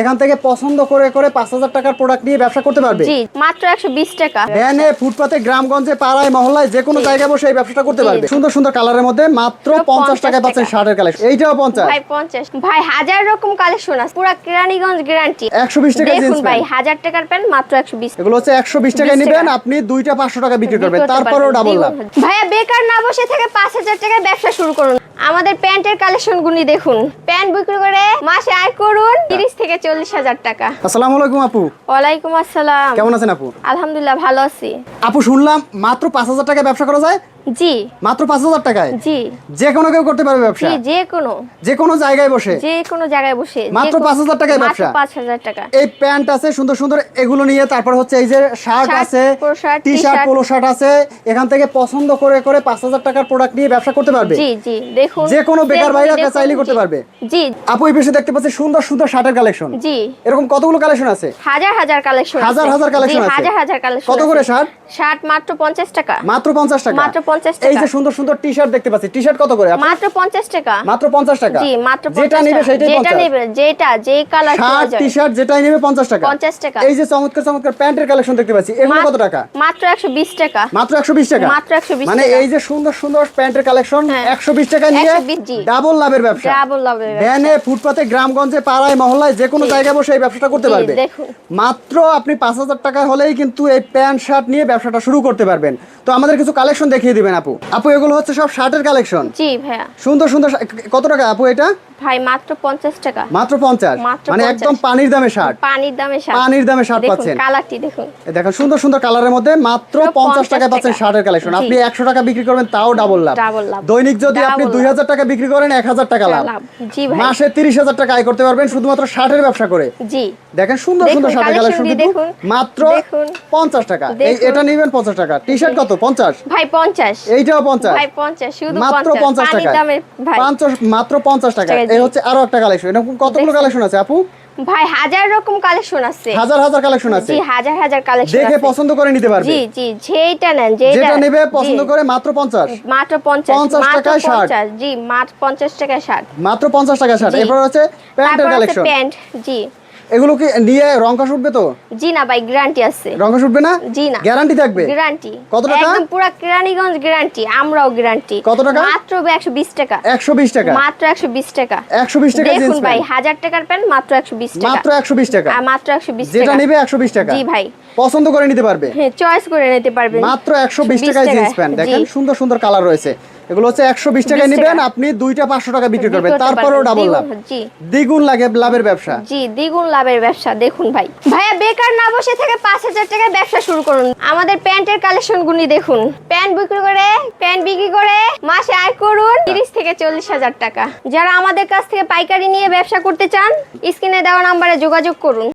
এখান থেকে পছন্দ করে করে পাঁচ হাজার টাকার প্রোডাক্ট নিয়ে ব্যবসা করতে পারবে। জি মাত্র একশো বিশ টাকা। ভ্যানে ফুটপাতে গ্রামগঞ্জে পাড়ায় মহল্লায় যে কোনো জায়গায় বসে এই ব্যবসাটা করতে পারবে। সুন্দর সুন্দর কালারের মধ্যে মাত্র পঞ্চাশ টাকায় পাচ্ছেন। শার্টের কালেকশন এইটাও পঞ্চাশ। ভাই পঞ্চাশ। ভাই হাজার রকম কালেকশন আছে। পুরো কেরানীগঞ্জ গ্যারান্টি একশো বিশ টাকা দেখুন ভাই হাজার টাকার প্যান্ট মাত্র একশো বিশ। এগুলো হচ্ছে একশো বিশ টাকায় নেবেন। আপনি দুইটা পাঁচশো টাকা বিক্রি করবেন। তারপরেও ডাবল লাভ। ভাইয়া বেকার না বসে থেকে পাঁচ হাজার টাকায় ব্যবসা শুরু করুন। আমাদের প্যান্টের কালেকশন গুলি দেখুন। প্যান্ট বিক্রি করে মাসে আয় করুন তিরিশ থেকে চল্লিশ হাজার টাকা। আসসালাম আলাইকুম আপু। ওয়ালাইকুম আসসালাম। কেমন আছেন আপু? আলহামদুলিল্লাহ ভালো আছি। আপু শুনলাম মাত্র পাঁচ হাজার টাকা ব্যবসা করা যায় জি। মাত্র পাঁচ হাজার টাকায়? জি। যে কোনো কেউ করতে পারবে ব্যবসা? জি যে কোনো যে কোনো জায়গায় বসে? যে কোনো জায়গায় বসে মাত্র কোনো- 5,000 টাকায় ব্যবসা? পাঁচ হাজার টাকা। এই প্যান্ট আছে সুন্দর সুন্দর এগুলো নিয়ে তারপর হচ্ছে এই যে শার্ট আছে টি শার্ট পোলো শার্ট আছে এখান থেকে পছন্দ করে করে পাঁচ হাজার টাকার প্রোডাক্ট নিয়ে ব্যবসা করতে পারবে? জি জি দেখুন যে কোনো বেকার ভাইরা দেখুন, চাইলেই করতে পারবে। জি। আপু এই পাশে দেখতে পাচ্ছি সুন্দর সুন্দর শার্টের কালেকশন জি। এরকম কতগুলো কালেকশন আছে? হাজার হাজার কালেকশন হাজার হাজার collection আছে? হাজার হাজার কালেকশন কত করে শার্ট? শার্ট মাত্র পঞ্চাশ টাকা। মাত্র পঞ্চাশ টাকা। মাত্র 50 এই টাকা। যে সুন্দর সুন্দর টি শার্ট দেখতে পাচ্ছি। টি শার্ট কত করে? মাত্র পঞ্চাশ টাকা। মাত্র পঞ্চাশ টাকা? জি মাত্র 50 নিবে টাকা। সেটাই যেটা নেবে যেটা যেই কালার শার্ট টি শার্ট যেটাই নেবে পঞ্চাশ টাকা। 50 টাকা। এই যে চমৎকার চমৎকার প্যান্টের কালেকশন দেখতে পাচ্ছি। এগুলো কত টাকা? মাত্র একশো বিশ টাকা। মাত্র একশো বিশ টাকা? মাত্র 120 মানে এই যে সুন্দর সুন্দর প্যান্টের কালেকশন হ্যাঁ। একশো বিশ টাকা নিয়ে ডাবল লাভের ব্যবসা। ডাবল লাভের। ভ্যানে ফুটপাতে গ্রামগঞ্জে পাড়ায় মহল্লায় যে কোনো। জায়গায় বসে এই ব্যবসাটা করতে পারবে। মাত্র আপনি পাঁচ হাজার টাকা হলেই কিন্তু এই প্যান্ট শার্ট নিয়ে ব্যবসাটা শুরু করতে পারবেন। তো আমাদের কিছু কালেকশন দেখিয়ে দিবেন। আপু। আপু এগুলো হচ্ছে সব শার্টের কালেকশন জি ভাইয়া। সুন্দর সুন্দর কত টাকা আপু এটা? ভাই মাত্র পঞ্চাশ টাকা। মাত্র পঞ্চাশ? মাত্র মানে একদম পানির দামে শার্ট? পানির দামে শার্ট। পানির দামে শার্ট পাচ্ছেন। কালারটি দেখুন। এই দেখেন সুন্দর সুন্দর কালারের মধ্যে মাত্র মাত্র 50 টাকায় পাচ্ছেন শার্টের কালেকশন আপনি একশো টাকা বিক্রি করবেন তাও ডাবল লাভ। Double লাভ। দৈনিক যদি আপনি Double দুই লাভ। হাজার টাকা বিক্রি করেন এক হাজার টাকা লাভ। জি ভাই। মাসে তিরিশ হাজার টাকা আয় করতে পারবেন শুধুমাত্র শার্টের ব্যবসা করে। জি। দেখেন সুন্দর সুন্দর শার্টের কালেকশন কিন্তু দেখুন। মাত্র দেখুন। পঞ্চাশ টাকা। এই এটা নেবেন পঞ্চাশ টাকা। টি শার্ট কত? পঞ্চাশ? ভাই পঞ্চাশ। এইটাও পঞ্চাশ। ভাই পঞ্চাশ শুধু মাত্র পঞ্চাশ। পঞ্চাশ পানির টাকা দামে ভাই। পঞ্চাশ মাত্র পঞ্চাশ টাকা টাকা, এই হচ্ছে আরও একটা কালেকশন এরকম কতগুলো কালেকশন আছে আপু? ভাই হাজার রকম কালেকশন আছে। হাজার হাজার কালেকশন আছে। জি হাজার হাজার কালেকশন দেখে পছন্দ করে নিতে পারবে। জি জি যেটা নেন যেটা যেটা নেবে পছন্দ করে মাত্র পঞ্চাশ। মাত্র পঞ্চাশ 50 মাত্র টাকায় শার্ট। জি মাত্র পঞ্চাশ টাকায় শার্ট মাত্র পঞ্চাশ টাকা শার্ট জি। এরপর হচ্ছে প্যান্টের কালেকশন প্যান্ট জি। এগুলো কি নিয়ে রং কাশ উঠবে তো? জি না ভাই গ্যারান্টি আছে। রং কাশ উঠবে না? জি না। গ্যারান্টি থাকবে? গ্যারান্টি কত টাকা? একদম পুরো কেরানীগঞ্জ গ্যারান্টি আমরাও গ্যারান্টি কত টাকা? মাত্র একশো বিশ টাকা। একশো বিশ টাকা? মাত্র একশো বিশ টাকা। একশো বিশ টাকা দেখুন ভাই প্যান্ট। হাজার টাকার প্যান্ট মাত্র একশো বিশ টাকা। মাত্র একশো বিশ টাকা। আর মাত্র 120 টাকা যেটা নেবে একশো বিশ টাকা। জি ভাই। পছন্দ করে নিতে পারবে। হ্যাঁ চয়েস করে নিতে পারবেন মাত্র একশো বিশ 120 টাকায় জিন্স প্যান্ট। দেখেন সুন্দর সুন্দর কালার রয়েছে। এগুলো হচ্ছে একশো বিশ টাকায় 20 নেবেন। আপনি দুইটা পাঁচশো টাকা বিক্রি করবেন। তারপরেও ডাবল লাভ দ্বিগুণ, জি। দ্বিগুণ লাগে লাভের ব্যবসা। জি দ্বিগুণ লাভের ব্যবসা। দেখুন ভাই। ভাইয়া বেকার না বসে থেকে পাঁচ হাজার টাকায় ব্যবসা শুরু করুন। আমাদের প্যান্টের কালেকশন গুলি দেখুন। প্যান্ট বিক্রি করে প্যান্ট বিক্রি করে মাসে আয় করুন তিরিশ থেকে চল্লিশ হাজার টাকা। যারা আমাদের কাছ থেকে পাইকারি নিয়ে ব্যবসা করতে চান স্ক্রিনে দেওয়া নাম্বারে যোগাযোগ করুন।